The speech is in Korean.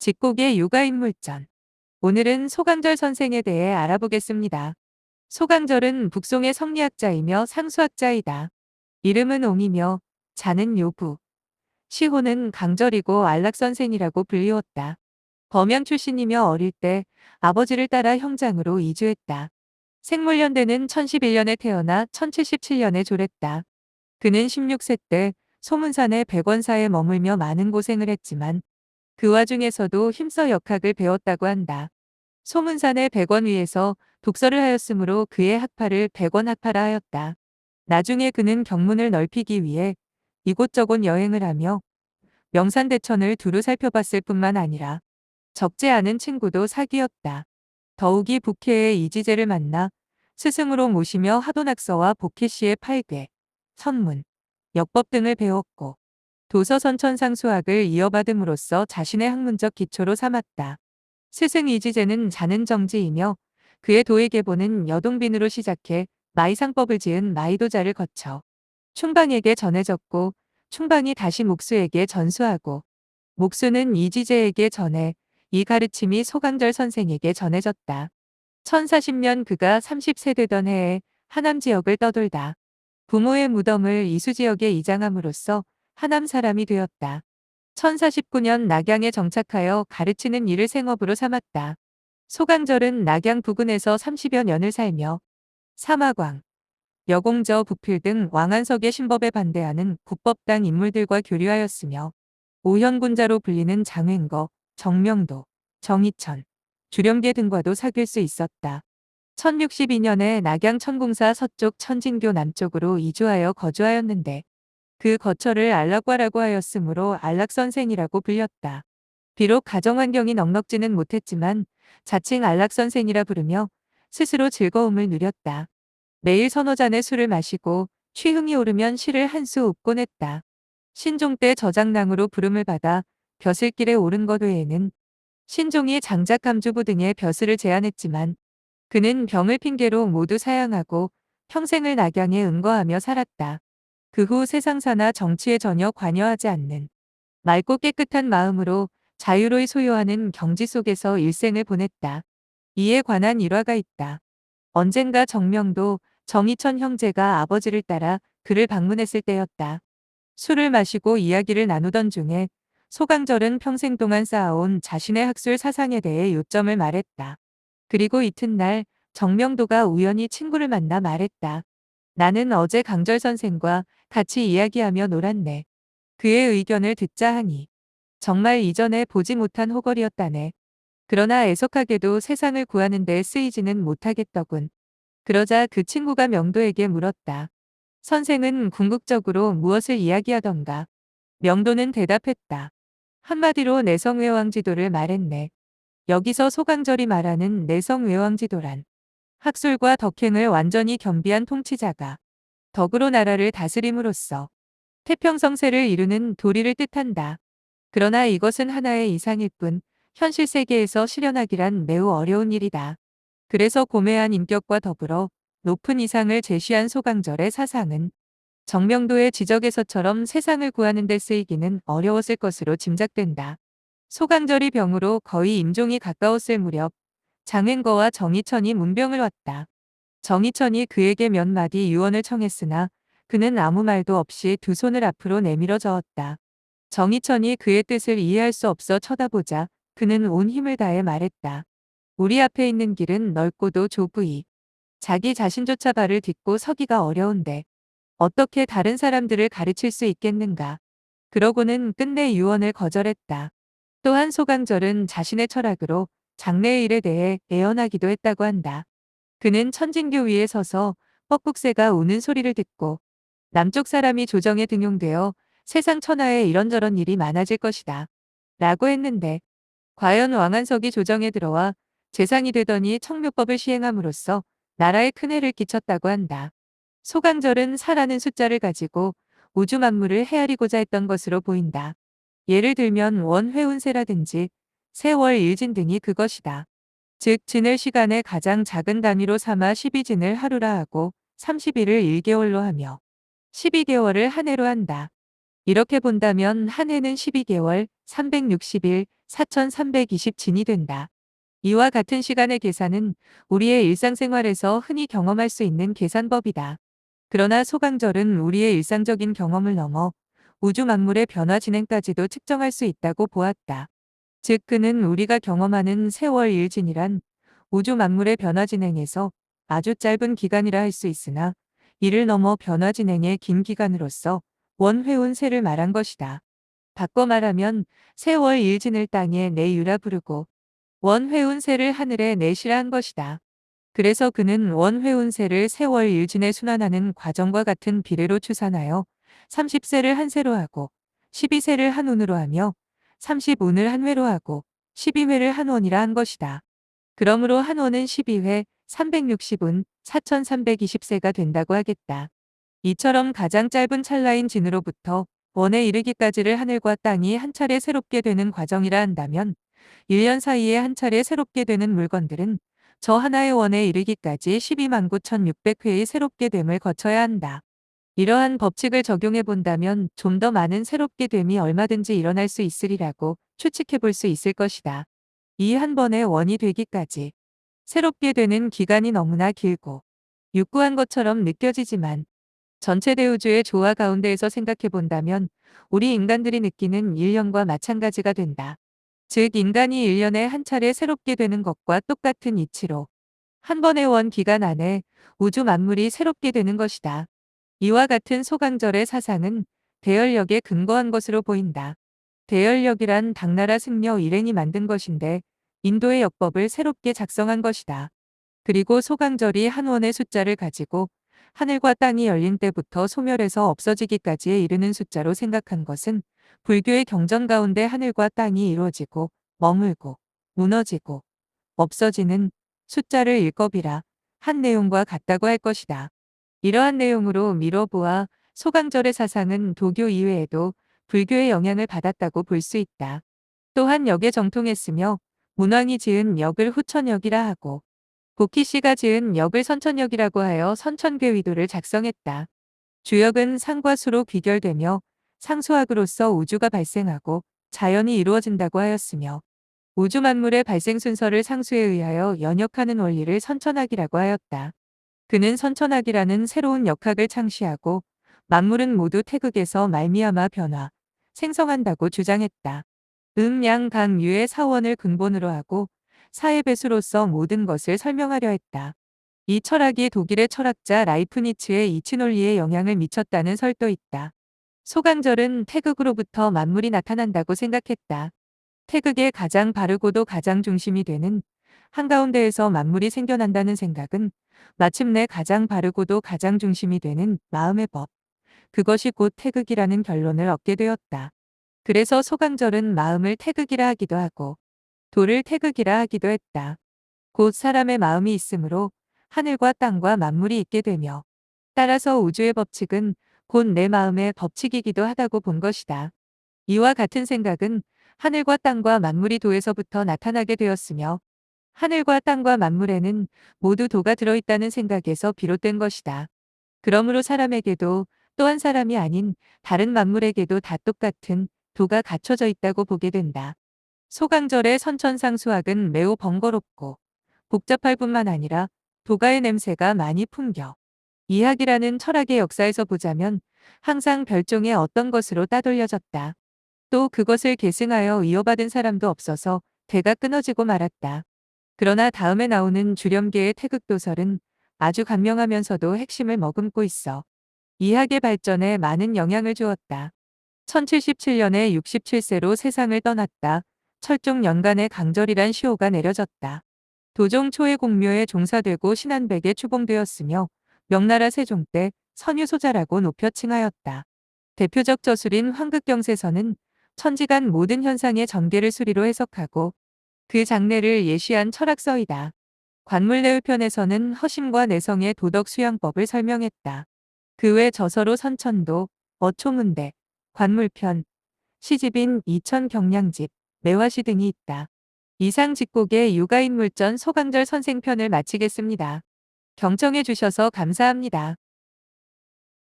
직곡의 육아인물전. 오늘은 소강절 선생에 대해 알아보겠습니다. 소강절은 북송의 성리학자이며 상수학자이다. 이름은 옹이며 자는 요구. 시호는 강절이고 안락선생이라고 불리웠다. 범양 출신이며 어릴 때 아버지를 따라 형장으로 이주했다. 생물연대는 1011년에 태어나 1077년에 졸했다. 그는 16세 때 소문산의 백원사에 머물며 많은 고생을 했지만 그 와중에서도 힘써 역학을 배웠다고 한다. 소문산의 백원 위에서 독서를 하였으므로 그의 학파를 백원 학파라 하였다. 나중에 그는 경문을 넓히기 위해 이곳저곳 여행을 하며 명산대천을 두루 살펴봤을 뿐만 아니라 적지 않은 친구도 사귀었다. 더욱이 북해의 이지제를 만나 스승으로 모시며 하도낙서와 복해시의 팔괴, 선문, 역법 등을 배웠고 도서선천상 수학을 이어받음으로써 자신의 학문적 기초로 삼았다. 스승 이지제는 자는 정지이며 그의 도의계보는 여동빈으로 시작해 마이상법을 지은 마이도자를 거쳐 충방에게 전해졌고 충방이 다시 목수에게 전수하고 목수는 이지제에게 전해 이 가르침이 소강절 선생에게 전해졌다. 1040년 그가 30세 되던 해에 하남 지역을 떠돌다 부모의 무덤을 이수 지역에 이장함으로써 하남 사람이 되었다. 1049년 낙양에 정착하여 가르치는 일을 생업으로 삼았다. 소강절은 낙양 부근에서 30여 년을 살며 사마광, 여공저 부필 등 왕안석의 신법에 반대하는 국법당 인물들과 교류하였으며 오현군자로 불리는 장횡거, 정명도, 정희천, 주렴계 등과도 사귈 수 있었다. 1062년에 낙양 천궁사 서쪽 천진교 남쪽으로 이주하여 거주하였는데 그 거처를 안락과라고 하였으므로 안락선생이라고 불렸다. 비록 가정환경이 넉넉지는 못했지만 자칭 안락선생이라 부르며 스스로 즐거움을 누렸다. 매일 서너 잔의 술을 마시고 취흥이 오르면 시를 한 수 읊곤 했다. 신종 때 저장랑으로 부름을 받아 벼슬길에 오른 것 외에는 신종이 장작감주부 등의 벼슬을 제안했지만 그는 병을 핑계로 모두 사양하고 평생을 낙양에 은거하며 살았다. 그 후 세상사나 정치에 전혀 관여하지 않는 맑고 깨끗한 마음으로 자유로이 소유하는 경지 속에서 일생을 보냈다. 이에 관한 일화가 있다. 언젠가 정명도 정희천 형제가 아버지를 따라 그를 방문했을 때였다. 술을 마시고 이야기를 나누던 중에 소강절은 평생 동안 쌓아온 자신의 학술 사상에 대해 요점을 말했다. 그리고 이튿날 정명도가 우연히 친구를 만나 말했다. 나는 어제 강절 선생과 같이 이야기하며 놀았네. 그의 의견을 듣자 하니 정말 이전에 보지 못한 호걸이었다네. 그러나 애석하게도 세상을 구하는 데 쓰이지는 못하겠더군. 그러자 그 친구가 명도에게 물었다. 선생은 궁극적으로 무엇을 이야기하던가. 명도는 대답했다. 한마디로 내성외왕지도를 말했네. 여기서 소강절이 말하는 내성외왕지도란 학술과 덕행을 완전히 겸비한 통치자가 덕으로 나라를 다스림으로써 태평성세를 이루는 도리를 뜻한다. 그러나 이것은 하나의 이상일 뿐 현실 세계에서 실현하기란 매우 어려운 일이다. 그래서 고매한 인격과 더불어 높은 이상을 제시한 소강절의 사상은 정명도의 지적에서처럼 세상을 구하는 데 쓰이기는 어려웠을 것으로 짐작된다. 소강절이 병으로 거의 임종이 가까웠을 무렵 장행거와 정희천이 문병을 왔다. 정희천이 그에게 몇 마디 유언을 청했으나 그는 아무 말도 없이 두 손을 앞으로 내밀어 저었다. 정희천이 그의 뜻을 이해할 수 없어 쳐다보자 그는 온 힘을 다해 말했다. 우리 앞에 있는 길은 넓고도 좁으이. 자기 자신조차 발을 딛고 서기가 어려운데 어떻게 다른 사람들을 가르칠 수 있겠는가. 그러고는 끝내 유언을 거절했다. 또한 소강절은 자신의 철학으로 장래의 일에 대해 애언하기도 했다고 한다. 그는 천진교 위에 서서 뻐꾹새가 우는 소리를 듣고 남쪽 사람이 조정에 등용되어 세상 천하에 이런저런 일이 많아질 것이다. 라고 했는데 과연 왕한석이 조정에 들어와 재상이 되더니 청묘법을 시행함으로써 나라에 큰 해를 끼쳤다고 한다. 소강절은 사라는 숫자를 가지고 우주 만물을 헤아리고자 했던 것으로 보인다. 예를 들면 원회운세라든지 세월 일진 등이 그것이다. 즉 진을 시간의 가장 작은 단위로 삼아 12진을 하루라 하고 30일을 1개월로 하며 12개월을 한 해로 한다. 이렇게 본다면 한 해는 12개월, 360일, 4320진이 된다. 이와 같은 시간의 계산은 우리의 일상생활에서 흔히 경험할 수 있는 계산법이다. 그러나 소강절은 우리의 일상적인 경험을 넘어 우주 만물의 변화 진행까지도 측정할 수 있다고 보았다. 즉 그는 우리가 경험하는 세월 일진이란 우주 만물의 변화 진행에서 아주 짧은 기간이라 할 수 있으나 이를 넘어 변화 진행의 긴 기간으로서 원회운 세를 말한 것이다. 바꿔 말하면 세월 일진을 땅에 내유라 부르고 원회운 세를 하늘에 내시라 한 것이다. 그래서 그는 원회운 세를 세월 일진에 순환하는 과정과 같은 비례로 추산하여 30세를 한 세로 하고 12세를 한 운으로 하며 30운을 한 회로 하고 12회를 한 원이라 한 것이다. 그러므로 한 원은 12회 360운 4320세가 된다고 하겠다. 이처럼 가장 짧은 찰나인 진으로부터 원에 이르기까지를 하늘과 땅이 한 차례 새롭게 되는 과정이라 한다면 1년 사이에 한 차례 새롭게 되는 물건들은 저 하나의 원에 이르기까지 12만 9,600회의 새롭게 됨을 거쳐야 한다. 이러한 법칙을 적용해 본다면 좀 더 많은 새롭게 됨이 얼마든지 일어날 수 있으리라고 추측해 볼 수 있을 것이다. 이 한 번의 원이 되기까지 새롭게 되는 기간이 너무나 길고 육구한 것처럼 느껴지지만 전체 대우주의 조화 가운데에서 생각해 본다면 우리 인간들이 느끼는 1년과 마찬가지가 된다. 즉 인간이 1년에 한 차례 새롭게 되는 것과 똑같은 이치로 한 번의 원 기간 안에 우주 만물이 새롭게 되는 것이다. 이와 같은 소강절의 사상은 대열력에 근거한 것으로 보인다. 대열력이란 당나라 승려 일행이 만든 것인데 인도의 역법을 새롭게 작성한 것이다. 그리고 소강절이 한 원의 숫자를 가지고 하늘과 땅이 열린 때부터 소멸해서 없어지기까지에 이르는 숫자로 생각한 것은 불교의 경전 가운데 하늘과 땅이 이루어지고 머물고 무너지고 없어지는 숫자를 일겁이라 한 내용과 같다고 할 것이다. 이러한 내용으로 미뤄보아 소강절의 사상은 도교 이외에도 불교의 영향을 받았다고 볼 수 있다. 또한 역에 정통했으며 문왕이 지은 역을 후천역이라 하고 고키 씨가 지은 역을 선천역이라고 하여 선천괴위도를 작성했다. 주역은 상과 수로 귀결되며 상수학으로서 우주가 발생하고 자연이 이루어진다고 하였으며 우주 만물의 발생 순서를 상수에 의하여 연역하는 원리를 선천학이라고 하였다. 그는 선천학이라는 새로운 역학을 창시하고 만물은 모두 태극에서 말미암아 변화, 생성한다고 주장했다. 음, 양, 강, 유의 사원을 근본으로 하고 사회 배수로서 모든 것을 설명하려 했다. 이 철학이 독일의 철학자 라이프니츠의 이치 논리에 영향을 미쳤다는 설도 있다. 소강절은 태극으로부터 만물이 나타난다고 생각했다. 태극의 가장 바르고도 가장 중심이 되는 한가운데에서 만물이 생겨난다는 생각은 마침내 가장 바르고도 가장 중심이 되는 마음의 법. 그것이 곧 태극이라는 결론을 얻게 되었다. 그래서 소강절은 마음을 태극이라 하기도 하고 돌을 태극이라 하기도 했다. 곧 사람의 마음이 있으므로 하늘과 땅과 만물이 있게 되며 따라서 우주의 법칙은 곧 내 마음의 법칙이기도 하다고 본 것이다. 이와 같은 생각은 하늘과 땅과 만물이 도에서부터 나타나게 되었으며 하늘과 땅과 만물에는 모두 도가 들어있다는 생각에서 비롯된 것이다. 그러므로 사람에게도 또한 사람이 아닌 다른 만물에게도 다 똑같은 도가 갖춰져 있다고 보게 된다. 소강절의 선천상수학은 매우 번거롭고 복잡할 뿐만 아니라 도가의 냄새가 많이 풍겨 이학이라는 철학의 역사에서 보자면 항상 별종의 어떤 것으로 따돌려졌다. 또 그것을 계승하여 이어받은 사람도 없어서 대가 끊어지고 말았다. 그러나 다음에 나오는 주렴계의 태극도설은 아주 간명하면서도 핵심을 머금고 있어 이학의 발전에 많은 영향을 주었다. 1077년에 67세로 세상을 떠났다. 철종 연간에 강절이란 시호가 내려졌다. 도종 초의 공묘에 종사되고 신한백에 추봉되었으며 명나라 세종 때 선유소자라고 높여 칭하였다. 대표적 저술인 황극경세서는 천지간 모든 현상의 전개를 수리로 해석하고 그 장래를 예시한 철학서이다. 관물내의 편에서는 허심과 내성의 도덕 수양법을 설명했다. 그 외 저서로 선천도, 어초문대, 관물편, 시집인 이천 경량집, 매화시 등이 있다. 이상 직곡의 육아인물전 소강절 선생편을 마치겠습니다. 경청해 주셔서 감사합니다.